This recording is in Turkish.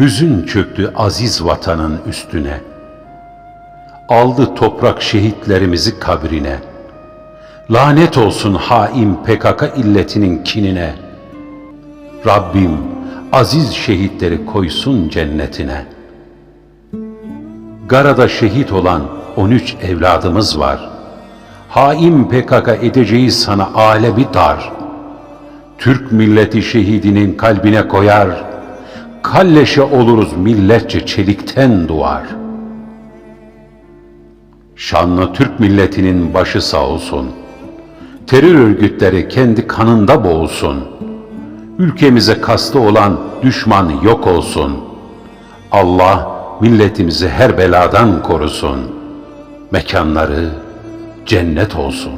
Hüzün çöktü aziz vatanın üstüne. Aldı toprak şehitlerimizi kabrine. Lanet olsun hain PKK illetinin kinine. Rabbim aziz şehitleri koysun cennetine. Garada şehit olan 13 evladımız var. Hain PKK edeceği sana alemi dar. Türk milleti şehidinin kalbine koyar, kalleşe oluruz milletçe çelikten duvar. Şanlı Türk milletinin başı sağ olsun. Terör örgütleri kendi kanında boğulsun. Ülkemize kastı olan düşman yok olsun. Allah milletimizi her beladan korusun. Mekanları cennet olsun.